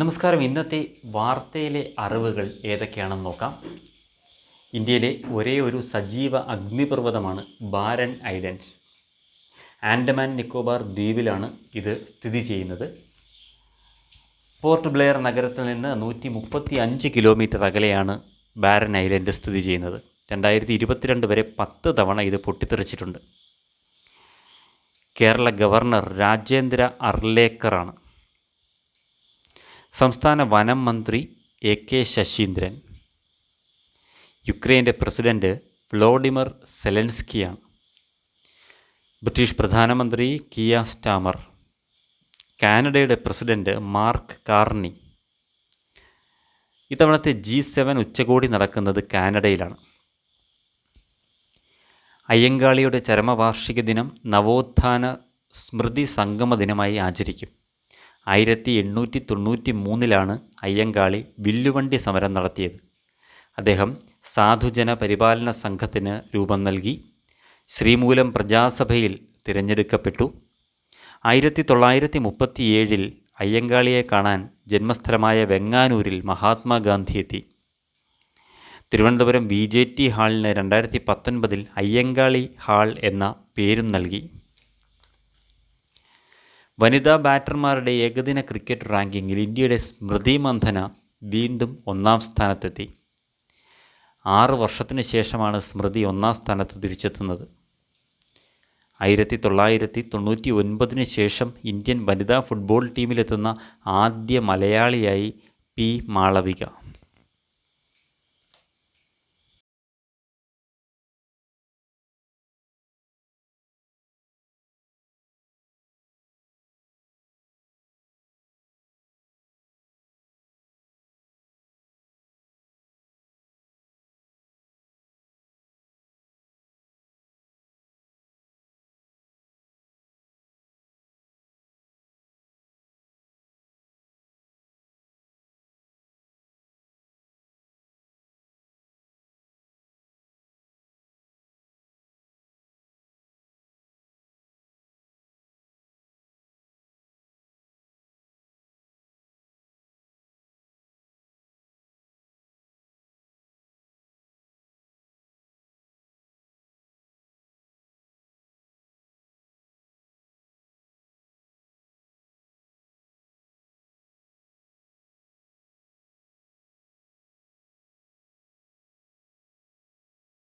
നമസ്കാരം. ഇന്നത്തെ വാർത്തയിലെ അറിവുകൾ ഏതൊക്കെയാണെന്ന് നോക്കാം. ഇന്ത്യയിലെ ഒരേ ഒരു സജീവ അഗ്നിപർവതമാണ് ബാരൻ ഐലൻഡ് ആൻഡമാൻ നിക്കോബാർ ദ്വീപിലാണ് ഇത് സ്ഥിതി ചെയ്യുന്നത്. പോർട്ട് ബ്ലെയർ നഗരത്തിൽ നിന്ന് നൂറ്റി മുപ്പത്തി അഞ്ച് കിലോമീറ്റർ അകലെയാണ് ബാരൻ ഐലൻഡ് സ്ഥിതി ചെയ്യുന്നത്. രണ്ടായിരത്തി ഇരുപത്തിരണ്ട് വരെ പത്ത് തവണ ഇത് പൊട്ടിത്തെറിച്ചിട്ടുണ്ട്. കേരള ഗവർണർ രാജേന്ദ്ര അർലേക്കറാണ് സംസ്ഥാന വനം മന്ത്രി എ കെ ശശീന്ദ്രൻ. യുക്രൈന്റെ പ്രസിഡന്റ് വ്ളോഡിമർ സെലൻസ്കിയാണ്. ബ്രിട്ടീഷ് പ്രധാനമന്ത്രി കിയ സ്റ്റാമർ. കാനഡയുടെ പ്രസിഡന്റ് മാർക്ക് കാർണി. ഇത്തവണത്തെ ജി സെവൻ ഉച്ചകോടി നടക്കുന്നത് കാനഡയിലാണ്. അയ്യങ്കാളിയുടെ ചരമവാർഷിക ദിനം നവോത്ഥാന സ്മൃതി സംഗമ ദിനമായി ആചരിക്കും. ആയിരത്തി എണ്ണൂറ്റി തൊണ്ണൂറ്റി മൂന്നിലാണ് അയ്യങ്കാളി വില്ലുവണ്ടി സമരം നടത്തിയത്. അദ്ദേഹം സാധുജന പരിപാലന സംഘത്തിന് രൂപം നൽകി ശ്രീമൂലം പ്രജാസഭയിൽ തിരഞ്ഞെടുക്കപ്പെട്ടു. ആയിരത്തി തൊള്ളായിരത്തി മുപ്പത്തിയേഴിൽ അയ്യങ്കാളിയെ കാണാൻ ജന്മസ്ഥലമായ വെങ്ങാനൂരിൽ മഹാത്മാഗാന്ധി എത്തി. തിരുവനന്തപുരം ബി ജെ ടി ഹാളിന് രണ്ടായിരത്തി പത്തൊൻപതിൽ അയ്യങ്കാളി ഹാൾ എന്ന പേരും നൽകി. വനിതാ ബാറ്റർമാരുടെ ഏകദിന ക്രിക്കറ്റ് റാങ്കിങ്ങിൽ ഇന്ത്യയുടെ സ്മൃതി മന്ധന വീണ്ടും ഒന്നാം സ്ഥാനത്തെത്തി. ആറ് വർഷത്തിന് ശേഷമാണ് സ്മൃതി ഒന്നാം സ്ഥാനത്ത് തിരിച്ചെത്തുന്നത്. ആയിരത്തി തൊള്ളായിരത്തി തൊണ്ണൂറ്റി ഒൻപതിന് ശേഷം ഇന്ത്യൻ വനിതാ ഫുട്ബോൾ ടീമിലെത്തുന്ന ആദ്യ മലയാളിയായി പി മാളവിക.